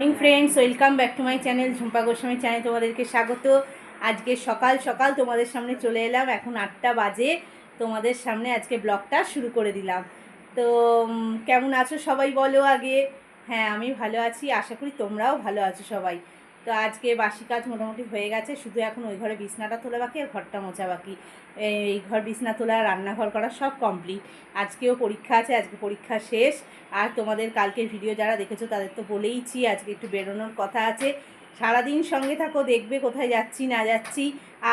Morning friends welcome back to my channel Jhumpa Goswami channel তোমাদেরকে স্বাগত। আজকে সকাল সকাল তোমাদের সামনে চলে এলাম, এখন আটটা বাজে, তোমাদের সামনে আজকে ব্লগটা শুরু করে দিলাম। তো কেমন আছো সবাই বলো আগে? হ্যাঁ আমি ভালো আছি, আশা করি তোমরাও ভালো আছো সবাই। তো আজকে বাসি কাজ মোটামুটি হয়ে গেছে, শুধু এখন ওই ঘরে বিছনাটা তোলা বাকি আর ঘরটা মোছা বাকি। এই ঘর বিছনা তোলা, রান্নাঘর করা সব কমপ্লিট আজকেও পরীক্ষা আছে, আজকে পরীক্ষা শেষ। আর তোমাদের কালকের ভিডিও যারা দেখেছ তাদের তো বলেইছি, আজকে একটু বেরোনোর কথা আছে। সারাদিন সঙ্গে থাকো, দেখবে কোথায় যাচ্ছি, না যাচ্ছি,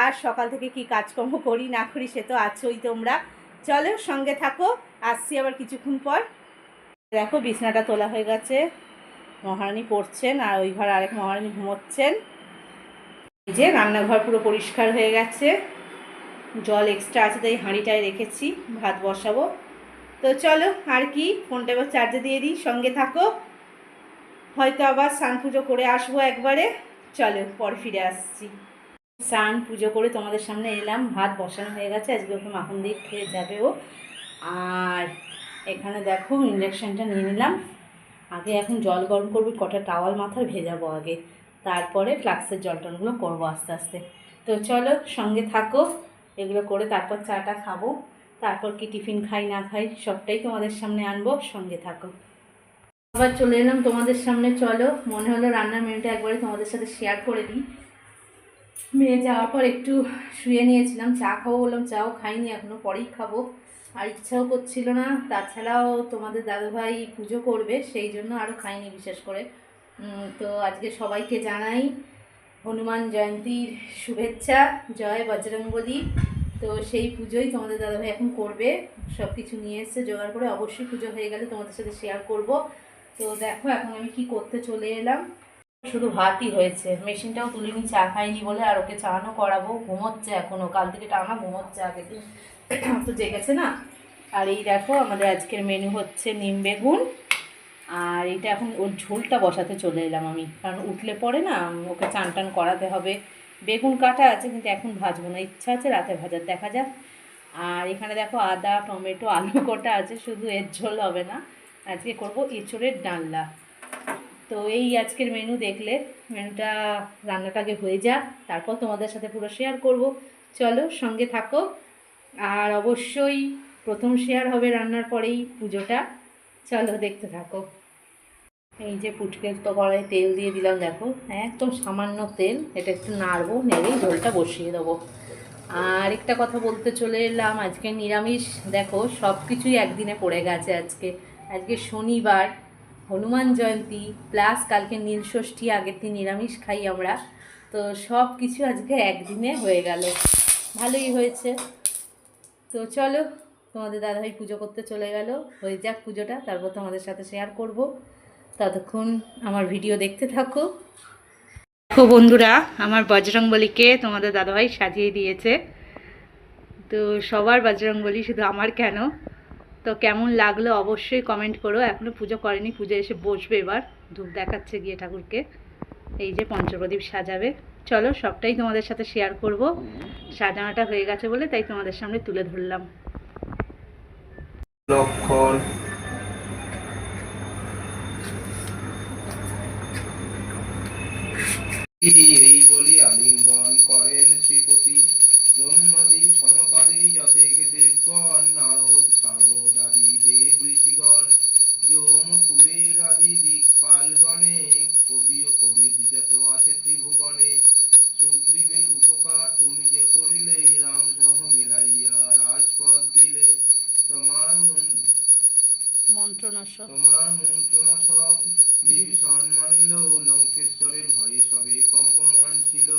আর সকাল থেকে কি কাজকর্ম করি, না করি, সে তো আছোই তোমরা। চলো সঙ্গে থাকো, আসছি আবার কিছুক্ষণ পর। দেখো বিছনাটা তোলা হয়ে গেছে। মহারানী পড়ছেন আর ওই ঘরে আরেক মহারানী ঘুমোচ্ছেন। এই যে রান্নাঘর পুরো পরিষ্কার হয়ে গেছে। জল এক্সট্রা আছে তাই হাঁড়িটায় রেখেছি, ভাত বসাবো। তো চলো, আর কি? ফোনটা এবার চার্জে দিয়ে দিই, সঙ্গে থাকো। হয়তো আবার স্নান পুজো করে আসব একবারে। চলো, পর ফিরে আসছি। স্নান পুজো করে তোমাদের সামনে এলাম, ভাত বসানো হয়ে গেছে। আজকে ওকে মাখন দিয়ে খেয়ে যাবে ও। আর এখানে দেখো ইন্ডাকশানটা নিয়ে নিলাম। আগে এখন জল গরম করব, কটা টাওয়াল মাথার ভেজাবো আগে। তারপরে ফ্লাক্সের জল টলগুলো করব আস্তে আস্তে। তো চলো সঙ্গে থাকো, এগুলো করে তারপর চাটা খাব। তারপর কি টিফিন খাই, না খাই, সবটাই তোমাদের সামনে আনব, সঙ্গে থাকো। আবার চলে এলাম তোমাদের সামনে, চলো। মনে হলো রান্নার মেনুটা একবারে তোমাদের সাথে শেয়ার করে দিই। মেয়ে যাওয়ার পর একটু শুয়ে নিয়েছিলাম, চা খাব বললাম, চাও খাইনি, এখনও পরেই খাব। আর ইচ্ছাও করছিল না, তাছাড়াও তোমাদের দাদুভাই পুজো করবে, সেই জন্য আরও খাইনি বিশেষ করে। তো আজকে সবাইকে জানাই হনুমান জয়ন্তীর শুভেচ্ছা, জয় বজরংবলী। তো সেই পুজোই তোমাদের দাদাভাই এখন করবে সব কিছু নিয়ে এসছে জোগাড় করে অবশ্যই পুজো হয়ে গেলে তোমাদের সাথে শেয়ার করব। তো দেখো এখন আমি কি করতে চলে এলাম। শুধু ভাতই হয়েছে, মেশিনটাও তুলিনি, চা খাইনি বলে আর ওকে চানও করাবো, ঘুমোচ্ছে এখনও কাল থেকে টানা ঘুমোচ্ছে আগে। তো জেগেছে না? আর এই দেখো আমাদের আজকের মেনু হচ্ছে নিম বেগুন। আর এটা এখন ওর ঝোলটা বসাতে চলে এলাম আমি। কারণ উঠলে পরে না, ওকে চান টান করাতে হবে। বেগুন কাটা আছে, কিন্তু এখন ভাজবো না। ইচ্ছা আছে রাতে ভাজার, দেখা যাক। আর এখানে দেখো আদা, টমেটো, আলু কটা আছে, শুধু এর ঝোল হবে না। আজকে করব এঁচড়ের ডালনা। তো এই আজকের মেনু দেখলে মেনুটা রান্নাটাকে হয়ে যাক, তারপর তোমাদের সাথে পুরো শেয়ার করব। চলো সঙ্গে থাকো। আর অবশ্যই প্রথম শেয়ার হবে রান্নার পরেই পুজোটা। চলো দেখতে থাকো। এই যে পুটকের তো কড়াই তেল দিয়ে দিলাম, দেখো, একদম সামান্য তেল। এটা একটু নাড়বো, নেড়েই ঝোলটা বসিয়ে দেবো। আর একটা কথা বলতে চলে এলাম, আজকে নিরামিষ। দেখো সব কিছুই একদিনে পড়ে গেছে আজকে। আজকে শনিবার, হনুমান জয়ন্তী, প্লাস কালকে নীলষষ্ঠী আগের দিন নিরামিষ খাই আমরা। তো সব কিছু আজকে একদিনে হয়ে গেল। ভালোই হয়েছে। তো চলো, তোমাদের দাদাভাই পুজো করতে চলে গেল। হয়ে যাক পুজোটা, তারপর তোমাদের সাথে শেয়ার করব। ততক্ষণ আমার ভিডিও দেখতে থাকো। দেখো বন্ধুরা, আমার বজরংবলীকে তোমাদের দাদাভাই সাজিয়ে দিয়েছে। তো সবার বজরংবলী শুধু আমার কেন? তো কেমন লাগল অবশ্যই কমেন্ট করো। এখনও পুজো করেনি, পুজো এসে বসবে এবার। ধূপ দেখাচ্ছে গিয়ে ঠাকুরকে। এই যে পঞ্চপ্রদীপ সাজাবে। চলো সবটাই তোমাদের সাথে শেয়ার করব। সাজানোটা হয়ে গেছে বলে তাই তোমাদের সামনে তুলে ধরলাম। লক্ষণ। এই বলি আলিঙ্গন করেন শ্রীপতি। ব্রহ্মাদি সনকাদি যতেক দেবগণ, নারদ শারদ আদি দেব ঋষিগণ। যম কুবের আদি দিকপালগণে কবি ও কবির যত আছে ত্রিভুবনে। মন্ত্রণাশ তোমার মন্ত্রণা সব বিভীষণ মানিল লঙ্কেশ্বরের ভয়ে সবে কম্পমান ছিল।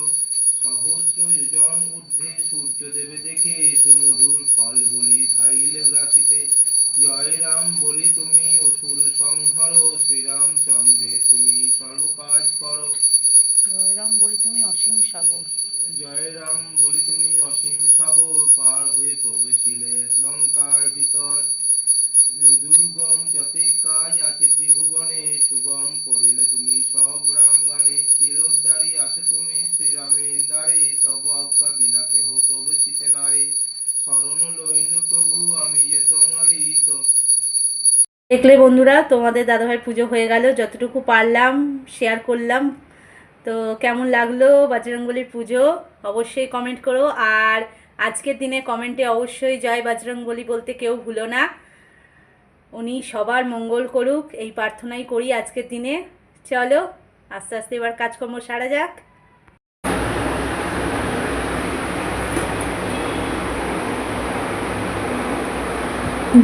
সহস্র যোজন ঊর্ধ্বে সূর্য দেবে দেখে সুমধুর ফল বলি ধাইলে গ্রাসিতে। জয় রাম বলি তুমি অসুর সংহর শ্রীরামচন্দ্রে তুমি সর্ব কাজ করো জয়রাম বলি তুমি অসীম সাগর। জয় রাম বলি তুমি অসীম সাগর পার হয়ে প্রবেশিলে লঙ্কার ভিতর। দুর্গম যতে কাজ আছে ত্রিভুবনে, সুগম করিলে তুমি সব রাম গানে চিরোদ্ধারী আছে তুমি শ্রীরামের দ্বারে তব আজ্ঞা বিনা কেহ প্রবেশিতে নারে। শরণ লইনু প্রভু, আমি যে তোমারই তো। দেখলে বন্ধুরা, তোমাদের দাদাভাইয়ের পুজো হয়ে গেল, যতটুকু পারলাম শেয়ার করলাম। তো কেমন লাগল বজরঙ্গলির পুজো? অবশ্যই কমেন্ট করো। আর আজকের দিনে কমেন্টে অবশ্যই জয় বজরঙ্গলি বলতে কেউ ভুলো না। উনি সবার মঙ্গল করুক, এই প্রার্থনাই করি আজকের দিনে। চলো, আস্তে আস্তে এবার কাজকর্ম সারা যাক।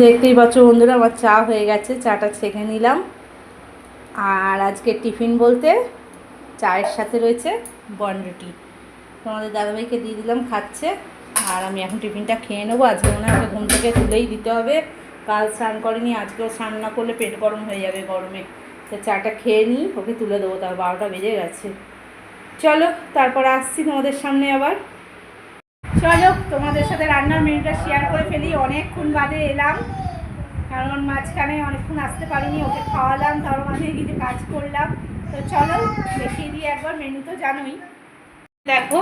দেখতেই পাচ্ছ বন্ধুরা, আমার চা হয়ে গেছে, চাটা ছেঁকে নিলাম। আর আজকে টিফিন বলতে চায়ের সাথে রয়েছে বনরুটি তোমাদের দাদাভাইকে দিয়ে দিলাম, খাচ্ছে। আর আমি এখন টিফিনটা খেয়ে নেব। আজকে মনে হয় ঘুম থেকে তুলেই দিতে হবে। কাল স্নান করেনি আজকেও স্নান না করলে পেট গরম হয়ে যাবে গরমে। তো চাটা খেয়ে নিই, ওকে তুলে দেবো, তার বারোটা বেজে গেছে। চলো, তারপর আসছি তোমাদের সামনে আবার। চলো, তোমাদের সাথে রান্নার মেনুটা শেয়ার করে ফেলি। অনেকক্ষণ বাদে এলাম, কারণ মাঝখানে অনেকক্ষণ আসতে পারিনি, ওকে খাওয়ালাম, তার মাঝে কিছু কাজ করলাম। তো চলো, দেখিয়ে দিই একবার মেনু তো জানোই। দেখো,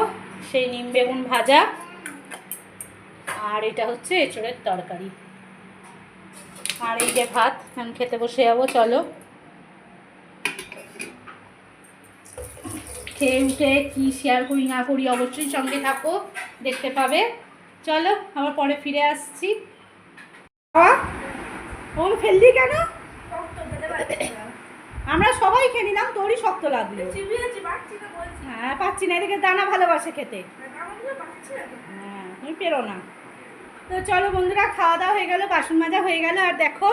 সেই নিম বেগুন ভাজা, আর এটা হচ্ছে এঁচড়ের তরকারি। আর এই যে ভাত আমি খেতে বসে যাব, চলো। খেয়ে উঠে কী শেয়ার করি না করি, অবশ্যই সঙ্গে থাকো, দেখতে পাবে। চলো, আবার পরে ফিরে আসছি। ও ফেললি কেন? আমরা সবাই খেয়ে নিলাম, তোরই শক্ত লাগল। হ্যাঁ পাচ্ছি না, এদিকে দানা ভালোবাসে খেতে। হ্যাঁ তুমি পেরো না। তো চলো বন্ধুরা, খাওয়া দাওয়া হয়ে গেল, বাসন মাজা হয়ে গেল। আর দেখো,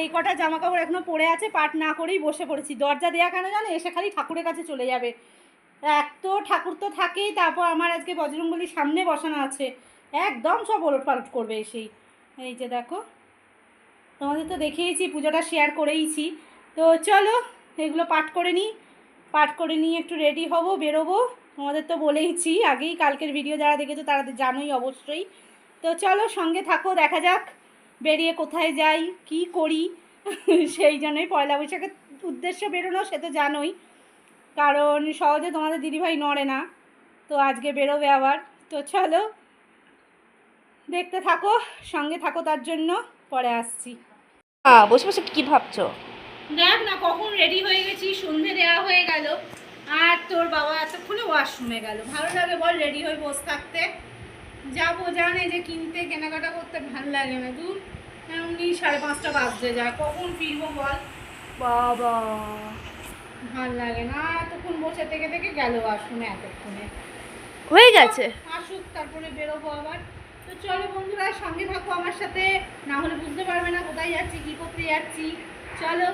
এই কটা জামা কাপড় এখনও পড়ে আছে, পাট না করেই বসে পড়েছি। দরজা দেওয়া কেন জানো? এসে খালি ঠাকুরের কাছে চলে যাবে। এক তো ঠাকুর তো থাকেই, তারপর আমার আজকে বজরঙ্গলির সামনে বসানো আছে। একদম সব ওলট পালট করবে এসেই। এই যে দেখো, তোমাদের তো দেখিয়েছি, পুজোটা শেয়ার করেইছি। তো চলো, এগুলো পাঠ করে নিই। পাঠ করে নিয়ে একটু রেডি হব, বেরোবো। তোমাদের তো বলেইছি আগেই কালকের ভিডিও যারা দেখেছ তারা তো জানোই অবশ্যই। তো চলো সঙ্গে থাকো দেখা যাক বেরিয়ে কোথায় যাই কি করি। সেই জন্যই পয়লা বৈশাখের উদ্দেশ্য বেরোনো সে তো জানোই। কারণ সহজে তোমাদের দিদিভাই নড়ে না তো আজকে বেরোবে আবার। তো চলো দেখতে থাকো সঙ্গে থাকো তার জন্য পরে আসছি। বসে বসে কি ভাবছ? দেখ না কখন রেডি হয়ে গেছি সন্ধে দেওয়া হয়ে গেল। আর তোর বাবা এতক্ষণে ওয়াশরুমে গেল। ভালো লাগে বল রেডি হয়ে বসে থাকতে? যাব জানে যে কিনতে কেনাকাটা করতে ভালো লাগে না। দূর এমনি সাড়ে পাঁচটা বাজতে যায়। কখন ফিরবো বল? বাবা। ভালো লাগে না এতক্ষণ বসে থেকে থেকে গেল ওয়াশরুমে এতক্ষণে। হয়ে গেছে? আসুক তারপরে বেরোবো আবার। তো চলো বন্ধুরা সঙ্গে থাকো আমার সাথে। না হলে বুঝতে পারবে না কোথায় যাচ্ছি কী করতে যাচ্ছি। চলো।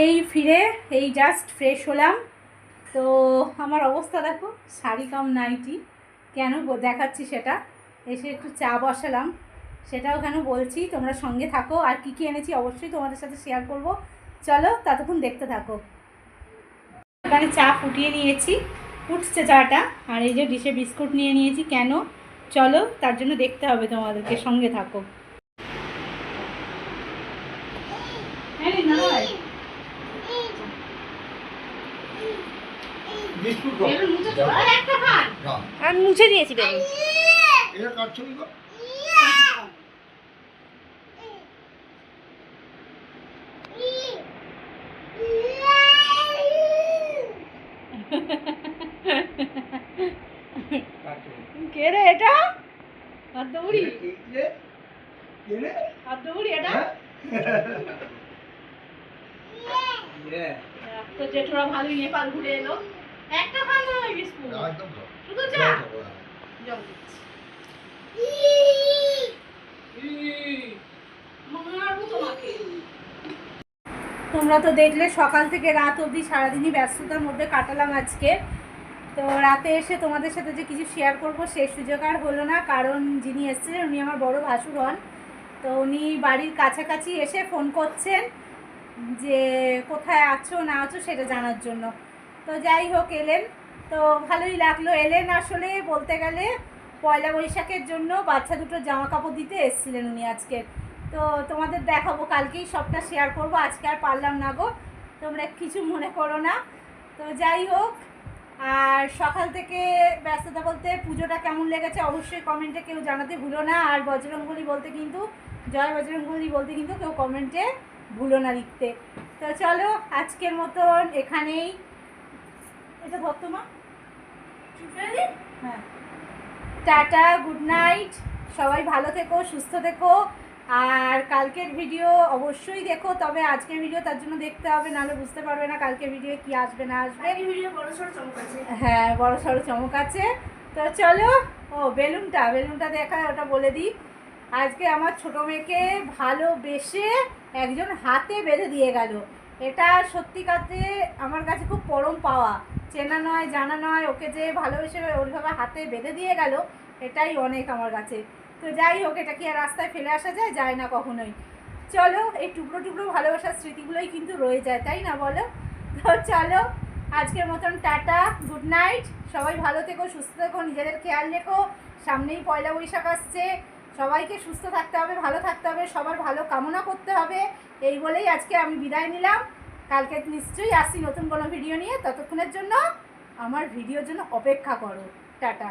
এই ফিরে, এই জাস্ট ফ্রেশ হলাম। তো আমার অবস্থা দেখো, শাড়ি কাম নাইটি। কেন দেখাচ্ছি সেটা? এসে একটু চা বসালাম। সেটাও কেন বলছি? তোমরা সঙ্গে থাকো। আর কি কি এনেছি অবশ্যই তোমাদের সাথে শেয়ার করব। চলো, ততক্ষণ দেখতে থাকো। এখানে চা ফুটিয়ে নিয়েছি। ফুটছে চাটা। আর এই যে ডিশে বিস্কুট নিয়ে নিয়েছি। কেন? চলো, তার জন্য দেখতে হবে তোমাদেরকে। সঙ্গে থাকো হ্যাঁ রে, নয়। বিস্কুট বেলুন মুছে দাও। আর একটা খান। আমি মুছে দিয়েছি এটা কাটছো কি কে রে? এটা? এটা হ্যাঁ? তো জেঠুরা ভালোই নেপাল ঘুরে এলো। একটা খান না ওই বিস্কুট একদম শুধু চা। জল। তোমরা তো দেখলে সকাল থেকে রাত অবধি সারাদিনই ব্যস্ততার মধ্যে কাটালাম আজকে। তো রাতে এসে তোমাদের সাথে যে কিছু শেয়ার করব সেই সুযোগ আর হলো না কারণ যিনি এসেছিলেন উনি আমার বড় ভাসুর হন। তো উনি বাড়ির কাছাকাছি এসে ফোন করছেন যে কোথায় আছো না আছো সেটা জানার জন্য। তো যাই হোক, এলেন। তো ভালোই লাগল। এলেন আসলে বলতে গেলে পয়লা বৈশাখের জন্য বাচ্চা দুটো জামা কাপড় দিতে এসেছিলেন উনি আজকে। তো তোমাদের দেখাবো, কালকেই সবটা শেয়ার করব। আজকে আর পারলাম না গো। তোমরা কিছু মনে করো না। তো যাই হোক, আর সকাল থেকে ব্যস্ততা বলতে পুজোটা কেমন লেগেছে অবশ্যই কমেন্টে কেউ জানাতে ভুলো না। আর বজরঙ্গলি বলতে কিন্তু, জয় বজরঙ্গলি বলতে কিন্তু কেউ কমেন্টে ভুলো না লিখতে। তো চলো, আজকের মতন এখানেই। এটা ধরতো মা। হ্যাঁ। Tata good night. সবাই ভালো থেকো সুস্থ থেকো। আর কালকের ভিডিও অবশ্যই দেখো তবে আজকের ভিডিও তার জন্য দেখতে হবে নাহলে বুঝতে পারবে না কালকের ভিডিও কি আসবে না আসবে। ভিডিও বড় সড়ো চমক আছে। হ্যাঁ বড় সড়ো চমক আছে। তো চলো ও বেলুনটা বেলুনটা দেখায় ওটা বলে দিই। আজকে আমার ছোটো মেয়েকে ভালোবেসে একজন হাতে বেঁধে দিয়ে গেল। এটা সত্যিকাতে আমার কাছে খুব পরম পাওয়া। চেনা নয়, জানা নয়, ওকে যে ভালোবেসে ওইভাবে হাতে বেঁধে দিয়ে গেল, এটাই অনেক আমার কাছে। তো যাই হোক, এটা কি আর রাস্তায় ফেলে আসা যায়? যায় না কখনোই। চলো, এই টুকরো টুকরো ভালোবাসার স্মৃতিগুলোই কিন্তু রয়ে যায়, তাই না বলো? তো চলো, আজকের মতন টাটা, গুড নাইট। সবাই ভালো থেকো, সুস্থ থেকো, নিজেদের খেয়াল রেখো। সামনেই পয়লা বৈশাখ আসছে। সবাইকে সুস্থ থাকতে হবে, ভালো থাকতে হবে, সবার ভালো কামনা করতে হবে। এই বলেই আজকে আমি বিদায় নিলাম। কালকে নিশ্চয়ই আসি নতুন কোনো ভিডিও নিয়ে। ততক্ষণের জন্য আমার ভিডিওর জন্য অপেক্ষা করো। টাটা।